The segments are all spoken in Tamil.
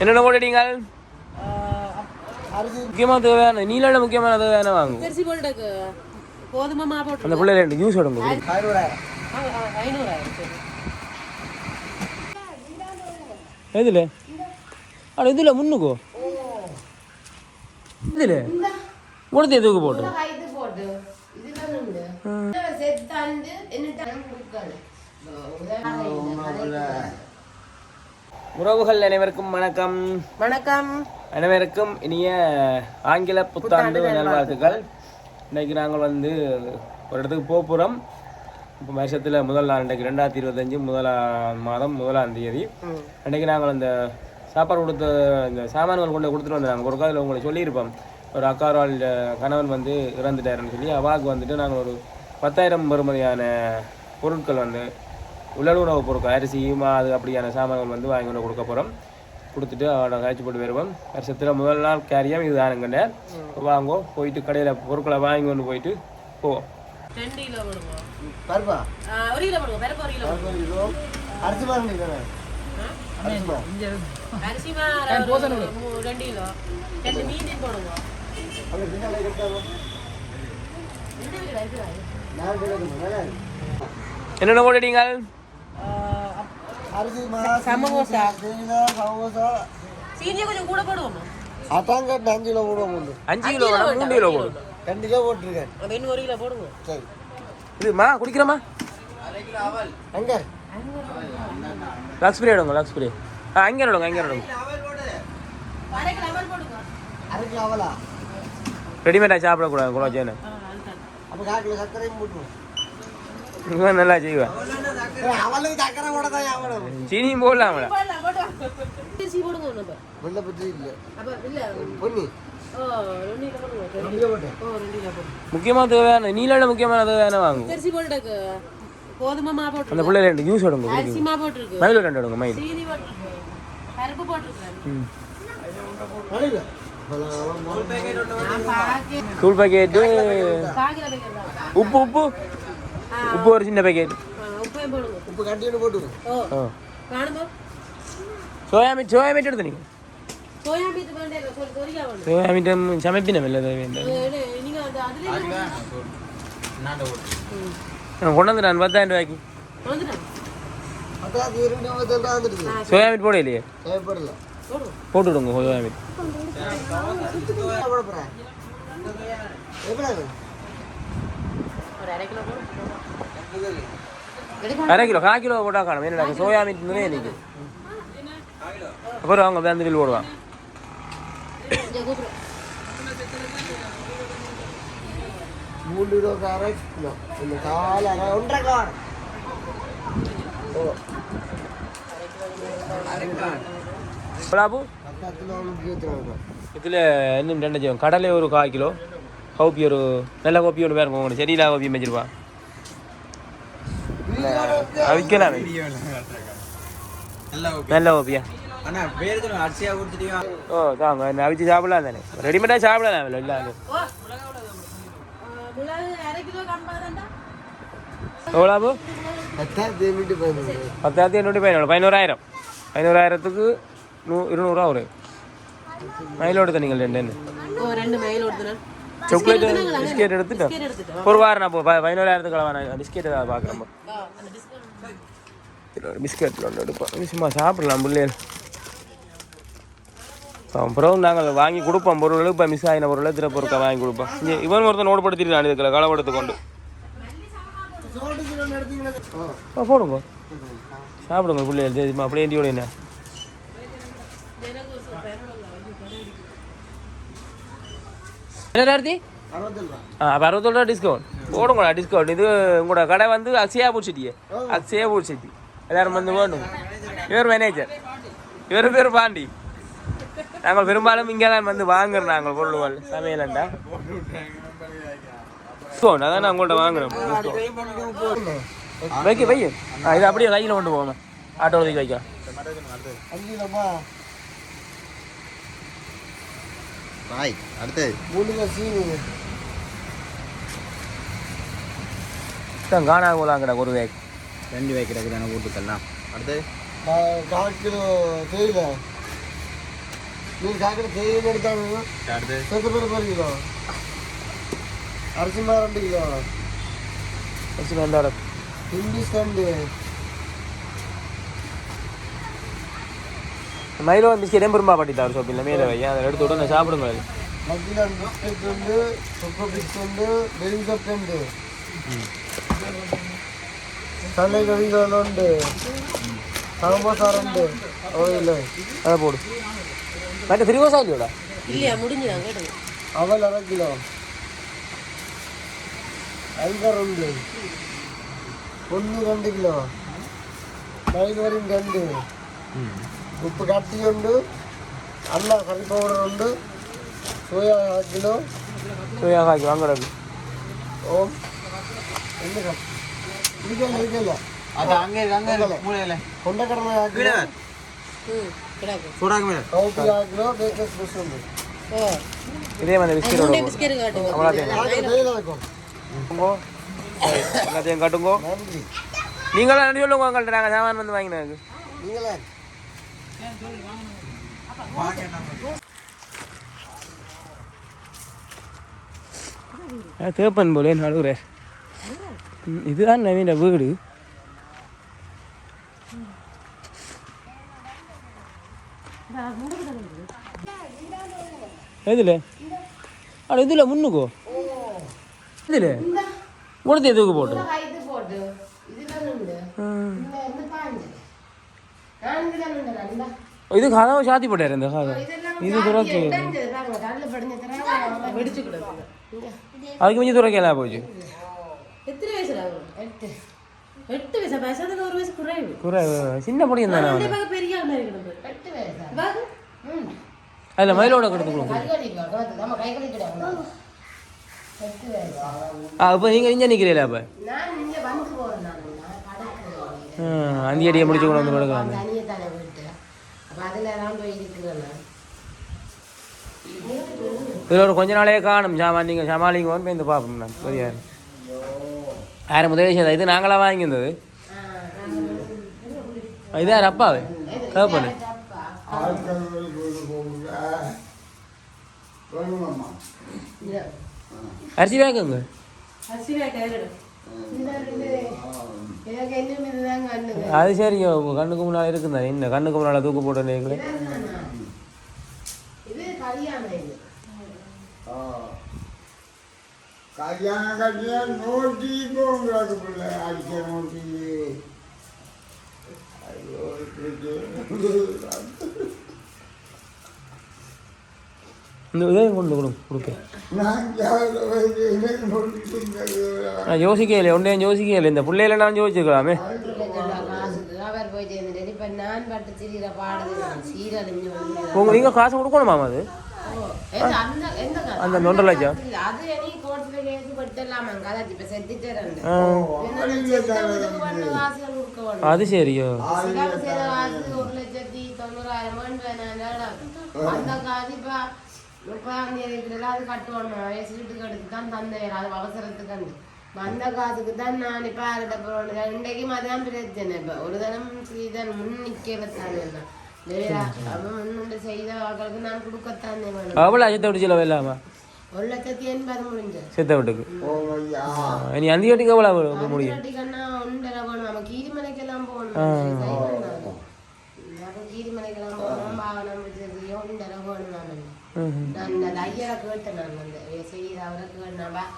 என்னென்ன போட்டுட்டீங்க அரிசி முக்கியமாக தேவையான நீலான முக்கியமான தேவையான போட்டு அந்த பிள்ளை ரெண்டு ஜூஸ் சரி எதுல? அட இதுல முன்னுக்கோ? இதுல? முடித்து எதுக்கு போட்டு? என்ன உறவுகள் அனைவருக்கும் வணக்கம். வணக்கம். அனைவருக்கும் இனிய ஆங்கில புத்தாண்டு நல்வாழ்த்துக்கள். இன்னைக்கு நாங்கள் வந்து ஒரு இடத்துக்கு போக போகிறோம் இப்போ வருஷத்தில் முதல் நாள் இன்றைக்கு ரெண்டாயிரத்தி இருபத்தஞ்சி முதலாம் மாதம் முதலாம் தேதி. அன்றைக்கி நாங்கள் அந்த சாப்பாடு கொடுத்த இந்த சாமான்கள் கொண்டு கொடுத்துட்டு வந்தோம். நாங்கள் ஒரு காலத்தில் உங்களை சொல்லியிருப்போம். ஒரு அக்காரால் கணவன் வந்து இறந்துட்டாருன்னு சொல்லி. அவாவுக்கு வந்துட்டு நாங்கள் ஒரு பத்தாயிரம் பெறுமதியான பொருட்கள் வந்து உலக பொருட்கள் அரிசி மாது அப்படியான சாமான்கள் வந்து வாங்கி கொண்டு கொடுக்க போகிறோம் கொடுத்துட்டு அவனை காய்ச்சி போட்டு வருவோம். வருஷத்தில் முதல் நாள் கேரியம் இது தானுங்கண்ணே வாங்கோ போயிட்டு கடையில் பொருட்களை வாங்கி கொண்டு போயிட்டு போவோம். ரெண்டு கிலோ போடுவோம் பருப்பா. ஆ, ஒரு கிலோ போடுவோம் பருப்பு ஒரு கிலோ பருப்பு ஒரு கிலோ அரிசி பாருங்க தானே அரிசி மா அரிசி மா ஒரு மூ- ரெண்டு கிலோ. ரெண்டு மீன் போடுவோம் அங்கே பின்னால சமோசா. சீனா சமோசா. சீனியை கொஞ்சம் கூட போடுவோமா அஞ்சு கிலோ போடுவோம் உண்டு அஞ்சு கிலோ வேணா மூணு கிலோ போடும் ரெண்டு கிலோ போட்டிருக்கேன். இன்னும் ஒரு கிலோ போடுங்க. சரி. இதுமா குடிக்கிறோமா அங்கே லக்ஸ்பிரே எடுங்க லக்ஸ்பிரே ஆ அங்கே எடுங்க அங்கே எடுங்க. அரை கிலோ அவல் போடுங்க. அரை கிலோ அவலா? ரெடிமேடாக சாப்பிடக்கூடாது ஆ, அதுதான். அப்போ கால் கிலோ சர்க்கரையும் போட்டுருவோம். இவன் நல்லா செய்வான் ஏய், சீனியும் போடலாம், போடலாம். தேவையான நீலான முக்கியமான தேவையான வாங்கும் கோதுமை மா போட்டு அந்த பிள்ளை ரெண்டு ஜூஸ் எடுங்க அரிசி மா மயில் ரெண்டு எடுங்க மயில் சீனி போட்டுருக்கு தூள் உப்பு உப்பு உப்பு ஒரு சின்ன பாக்கெட் உப்பு ஆ. காணுமோ? சோயா மீட் சோயா மீட் எடுத்து சோயா நீங்க கொண்டு வந்து நான் பத்தாயிரம் ரூபாய்க்கு. சோயா மீட் போட இல்லையே. போட்டு விடுங்க சோயா மீட் போட போகிறேன் எப்படி ஒரு அரை கிலோ கிலோ கால் கிலோ போட்டா காணும். என்னடா சோயா மீட் நிறைய நிற்கும் அப்புறம் அவங்க அந்த பில் போடுவான் மூணு கிலோ அரை கிலோ. இந்த கால் அரை ஒன்றரை முக்கியத்துவம் இதில் இன்னும் ரெண்டு செய்வோம். கடலை ஒரு கால் கிலோ. கவுப்பி ஒரு நல்ல கோப்பி ஒன்று பேருங்க உங்களை செடியிலா கோப்பி வச்சிருப்பான் அவிக்கலாம் நல்ல கொடுத்துட்டியா? ஓ தாங்க அவிச்சு சாப்பிடலாம் தானே? ரெடிமேடாக சாப்பிடலாம் இல்லை இல்லை அது ஓ மிளகு அரை கிலோ கம்பாதான்டா எவ்வளோ பத்தாயிரத்தி எண்ணூற்றி பதினோரு. பதினோராயிரம். பதினோராயிரத்துக்கு நூ இருநூறுவா ஒரு மயிலோடு தண்ணிங்கள் ரெண்டு ரெண்டு. ஓடுதுனா சாக்லேட் பிஸ்கெட் எடுத்துட்டோம் ஒரு வாரம் நான் போ பதினோராயிரத்துக்கு வேணாம் பிஸ்கெட் ஏதாவது ஒரு பிஸ்கெட்டில் ஒன்று எடுப்போம். சும்மா சாப்பிடலாம் பிள்ளைகள். அப்புறம் நாங்கள் வாங்கி கொடுப்போம். பொருள் இப்போ மிஸ் ஆகின பொருளை திற பொருட்களை வாங்கி கொடுப்போம். இங்கே இவன் ஒருத்தன் நோட்படுத்திட்டு இதுக்குள்ள களவெடுத்து கொண்டு. போடுங்க சாப்பிடுங்க பிள்ளைகள். தெரியுமா அப்படியே ஏண்டியோட என்ன? என்ன அறுபத்தி ரூபா ஆ ரூபா டிஸ்கவுண்ட் போடுங்கடா டிஸ்கவுண்ட் இது உங்களோட கடை வந்து அக்ஷயா பூச்சிட்டியே அக்ஷயா பூச்சிட்டி. எல்லாரும் வந்து வேணும் இவர் மேனேஜர் இவர் பேர் பாண்டி. நாங்கள் பெரும்பாலும் இங்கே தான் வந்து வாங்குறோம் நாங்கள் பொருள்கள். சமையலண்டா. டிஸ்கவுண்ட் அதான் நான் உங்கள்கிட்ட வாங்குறோம் வைக்க வைக்க. இது அப்படியே கையில் கொண்டு போகணும் ஆட்டோ வைக்க வைக்கலாம் அஞ்சு கிலோப்பா பாய் அடுத்து. மூணு கிலோ சீனி தான் காணா போலாங்கடா ஒரு வேக். ரெண்டு வைக்கிறதுக்கு தானே வீட்டுக்கெல்லாம். அடுத்து. கா- கால் கிலோ தேயிலை. நீ காக்கடை தேயிலை எடுத்தாங்க. அடுத்து. பத்து பேர் ஒரு கிலோ. அரிசி மாவு ரெண்டு கிலோ. வச்சு நல்லா ஹிந்தி மயிலோ பிஸ்கெட்டே பெரும்பா பாட்டிட்டார் ஷாப்பில் மேலே வை. அதை எடுத்து உடனே சாப்பிடுங்க. அது மக்கிலான் பிஸ்கெட் உண்டு சொக்கோ பிஸ்க் உண்டு பெரி கப் உண்டு சண்டை கவிகள் உண்டு சமோசார் உண்டு ஓயில் அதை போடு. மற்ற ஃப்ரீவாசா இல்லையோடா இல்லையா முடிஞ்சுதான் கேட்டது அவல் அரை கிலோ. ஐங்கர் உண்டு ஒன்று ரெண்டு கிலோ. மைதவரின் ரெண்டு. உப்பு கட்டி உண்டு அண்ணா கறி பவுடர் உண்டு சோயா அரை கிலோ சோயா காய்க்கு வாங்குறது ஓம் என்ன இருக்கல அது அங்கே அங்கே மூலையில. கொண்டக்கடலை அரை கீழே கிலோ கிலோ ஓ. எல்லாத்தையும் காட்டுங்கோ. நீங்களும் நன்றி சொல்லுங்க உங்கள்கிட்ட நாங்கள் சாமான் வந்து வாங்கினாங்க நீங்களே தேப்பன் போலே நடுகிறார் இதுதான் நவீன வீடு. எதுல? அட இதுல முன்னுக்கோ. இதுல. கொடுத்து எதுக்கு போட்டு போட்டு இதுல உண்டு இந்த இந்த பாஞ்சு நான்கு தான் உண்டு நல்லா இது கதவை சாத்தி போட்டாரு இந்த கதவை. இதெல்லாம் இது துறக்க அதுக்கு கொஞ்சம் துறக்கலாம் போச்சு. சின்ன பொடியும் அதில் மயிலோட கொடுத்து கொடுங்க. இப்போ நீங்கள் இங்கே நிற்கிறீங்களா அப்போ நான் இங்க வந்து போறேன் நான் நான் கடைக்கு அந்தி அடியை முடிச்சு கொண்டு வந்து கொடுக்கலாம் இதில் ஒரு கொஞ்ச நாளே காணும். சாமான் நீங்கள் சமாளிங்க போய் இந்த பார்ப்போம் நான். சரியா? யாரும் முதல் விஷயம் இது நாங்களாக வாங்கியிருந்தது? இது யார்? அப்பாவே? கேப்பண்ணு அரிசி வேக்குங்க அரிசி கையில் அது சரிங்க உங்க கண்ணுக்கு முன்னால் இருக்குந்தா என்ன கண்ணுக்கு முன்னால் தூக்கு போட்டு நீங்களே? கல்யாணம் கட்டியா நோட்டி பிள்ளை. அடிக்க நோட்டி ஐயோ இந்த இதையும் கொண்டு கொடு கொடுப்பேன். நான் யோசிக்கல ஒன்றையும் யோசிக்கல இந்த பிள்ளையில நான் யோசிச்சுக்கலாமே. உங்க நீங்க காசு கொடுக்கணுமா அது? அந்த ஒன்றரை லட்சம் அது சரியோ. ஒரு லட்சத்தி தொண்ணூறாயிரம் முப்பதாம் தேதிக்குள்ள அது கட்டுவோம் சீட்டுக்கு எடுத்து தான் தந்தேன் அது அவசரத்துக்கு அந்த காசுக்கு தான் நான் இப்ப யார்கிட்ட போறேன் இன்றைக்கும் அதான் பிரச்சனை. இப்ப ஒரு தரம் ஸ்ரீதன் முன் நிக்கல தானே இல்லையா அவன் முன்னுண்டு செய்த வாக்களுக்கு நான் கொடுக்கத்தானே வேணும் அவ்வளோ அஜத்தை விட்டு செலவு இல்லாமா ஒரு லட்சத்தி எண்பது முடிஞ்சு செத்த வீட்டுக்கு நீ அந்த வீட்டுக்கு எவ்வளோ முடியும் கட்டிக்கன்னா ஒன்றரை போகணும் நம்ம கீரிமலைக்கெல்லாம் போகணும் அப்போ கீரிமலைக்கெல்லாம் போகணும் வாகனம் வச்சிருக்கு ஒன்றரை போகணும் நான் ம்ஹும். நான் ஐயரை கேட்டேன் நான் அந்த செய்கிற அவரை கேட்டேன்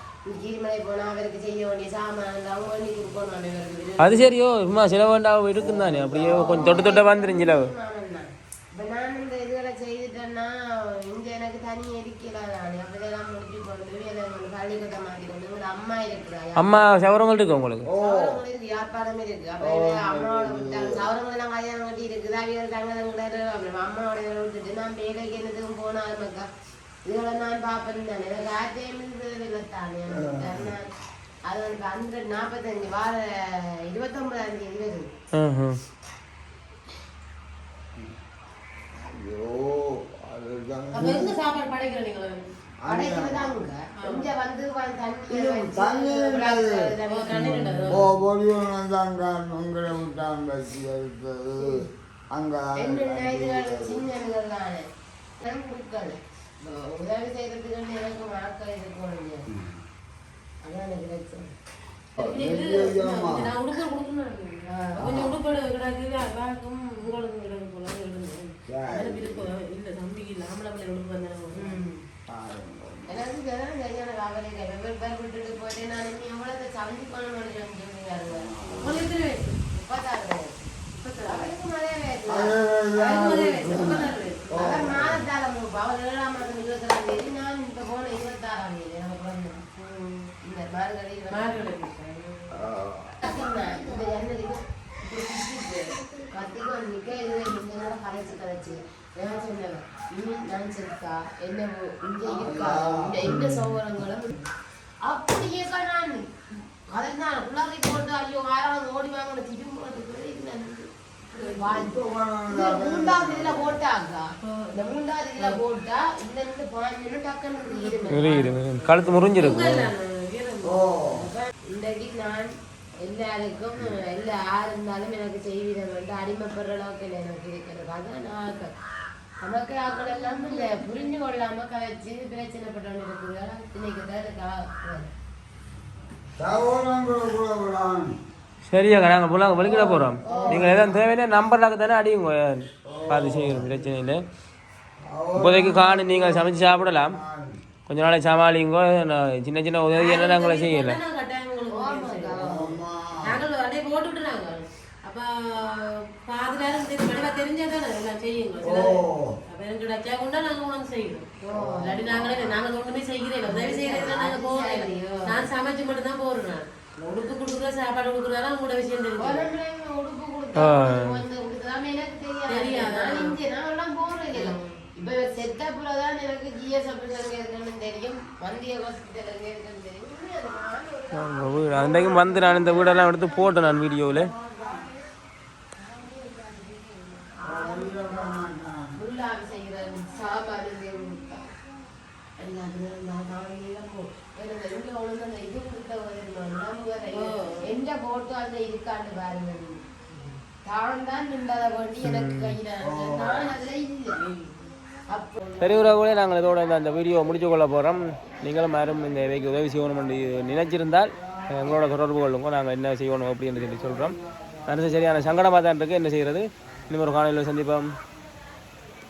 கீரிமலை போனா அவருக்கு செய்ய வேண்டிய சாமான் அவங்க பண்ணி கொடுக்கணும் இவருக்கு அது சரியோ சும்மா செலவு வேண்டாம் இருக்கும் தானே அப்படியே கொஞ்சம் தொட்டு தொட்ட வந்துடும் செலவு இப்போ நான் இந்த இதுகளை செய்துட்டேன்னா இங்க எனக்கு தனி இருக்கல நான் அப்படியெல்லாம் முடிச்சு கொண்டு கொண்டு பள்ளிக்கூட்ட மாற்றி கொண்டு இங்க அம்மா சவரங்கள் இருக்கு உங்களுக்கு இருக்கு அம்மாவோட விட்டாங்க சவரங்கள் எல்லாம் கல்யாணம் கட்டி இருக்குது அவியல் தங்கதங்கிட்ட அப்புறம் அம்மாவோட இதில் விட்டுட்டு நான் வேலைக்கு என்னதுக்கும் போனாலும் மக்கா இதுகளை நான் பார்ப்பேன் தானே எனக்கு ஆச்சரியம் அது வந்து அந்த நாற்பத்தஞ்சு வார இருபத்தொன்பதாம் தேதி வருது ம்ஹும். அப்ப எங்க சாப்பாடு படைக்கிற நீங்க? அடைக்கிறதாங்க இங்க வந்து தண்ணி தண்ணி தண்ணி ஓ பொடியும் தாங்க உங்களை விட்டான் பசி எடுத்தது. அங்கே தானே கொடுக்காது உதவி செய்யறதுக்கு எனக்கு மாக்கள் இருக்கும் அதான் எனக்கு பிரச்சனை நான் உடுப்பு கொடுக்கணும் கொஞ்சம் உடுப்போட கிடக்கு அவாக்கும் உங்களுக்கும் கிடக்கு போல விருப்பம் இல்ல தம்பிக்கு பிள்ளை உடுப்பு வந்தாங்க எனக்கு இதெல்லாம் சரியான கவலை இல்லை வெவ்வேறு பேர் விட்டுட்டு போயிட்டு நான் இனி சமைச்சு வயசு முப்பத்தாறு வயசு. வயசு முப்பத்தாறு வயசு அவர் மாதத்தால மூப்பு. அவர் ஏழாம் மாதம் இருபத்தாறாம் தேதி நான் இப்ப போன இருபத்தாறாம் தேதி எனக்கு பிறந்தது. இந்த மார்கழி வந்து- மார்கழி கத்தினா, இந்த ஜன்னலுக்கு இப்படி சுத்திட்டு, கத்திக்கு வந்து நிக்க, இது இந்த நேரம் கரைச்சு கரைச்சு. நான் சொன்னேன், இனி நான் செத்தா, என்ன ஓ- இங்க இருக்கா, இந்த எந்த சௌகரங்களும் அப்படியே நான் அதான் குள்ளாரி போட்டு ஐயோ ஆறாவது ஓடி வாங்கின. இது மூன்றாவது இதுல போட்டாக்கா இந்த மூன்றாவது இதுல போட்டா இந்த இருந்து பாஞ்சு டக்குன்னு தீருமே. புரியுது கழுத்து இன்றைக்கு நான் எல்லாருக்கும் எல்லா யார் இருந்தாலும் எனக்கு செய்விட வேண்டும். அடிமைப்படுற அளவுக்கு இல்லை எனக்கு இருக்கிறது. அதான் நான் நமக்கு ஆக்கள் எல்லாம் இல்லை. புரிஞ்சு கொள்ளாம கதைச்சு பிரச்சனைப்பட்டவங்க இருக்கிறதால இன்னைக்கு தான் எனக்கு ஆ- சரியாக்கா நாங்கள் போலாம் வெளிக்கிட போகிறோம் நீங்கள் எதாவது தேவையான நம்பர்லாக்கு தானே அடியுங்க பார்த்து செய்யணும் பிரச்சனை இல்லை. இப்போதைக்கு காணு நீங்கள் சமைச்சு சாப்பிடலாம். கொஞ்ச நாளைக்கு சமாளிங்கோ சின்ன சின்ன உதவி என்ன நாங்களே செய்யலை நான் கட்டாயம் உங்களுக்கு உதவி செய்றேன். நாங்கள் அப்படியே போட்டு விட்டுறாங்க அப்ப பாதி நேரம் தெரியும் வடிவா தெரிஞ்சாதானே எல்லாம் செய்யுங்க சில அப்ப எனக்கு கிடைச்சா கொண்டா நாங்க உனக்கு செய்யணும் இல்லாட்டி நாங்களே நாங்க ஒண்ணுமே செய்கிறேன் உதவி செய்யறதுல நாங்க போறேன் நான் சமைச்சு மட்டும் தான் போறேன். உடுப்பு கொடுக்குற சாப்பாடு கொடுக்குறதெல்லாம் கூட விஷயம் தெரியும் உடுப்பு போறேன் இல்லை. இப்ப செத்தப்புல தான் எனக்கு ஜிஎஸ் எங்க இருக்குன்னு தெரியும் ஹாஸ்பிட்டல் இருக்குன்னு அன்றைக்கும் வந்து நான் இந்த வீடெல்லாம் எடுத்து போட்டேன் நான் வீடியோவில் உள்ளாவி செய்கிற சாப்பாடு கொடுத்தா எல்லாத்துக்கும் நான் காலையில போ எனக்கு எங்க ஒழுங்கு இது எந்த போட்டு அந்த இருக்காண்டு பாருங்க. தான் தான் நின்றதை கொண்டு எனக்கு கையில. நான் அதுல இல்லை. சரி உறவுகளே நாங்கள் இதோட இந்த அந்த வீடியோ முடிச்சு கொள்ள போகிறோம் நீங்களும் யாரும் இந்த இவைக்கு உதவி செய்யணும் என்று நினைச்சிருந்தால் எங்களோட தொடர்பு கொள்ளுங்க. நாங்கள் என்ன செய்யணும் அப்படின்னு சொல்லி சொல்கிறோம் மனசு சரியான சங்கடமாக தான் இருக்குது என்ன செய்கிறது இன்னும் ஒரு காலையில் சந்திப்போம்.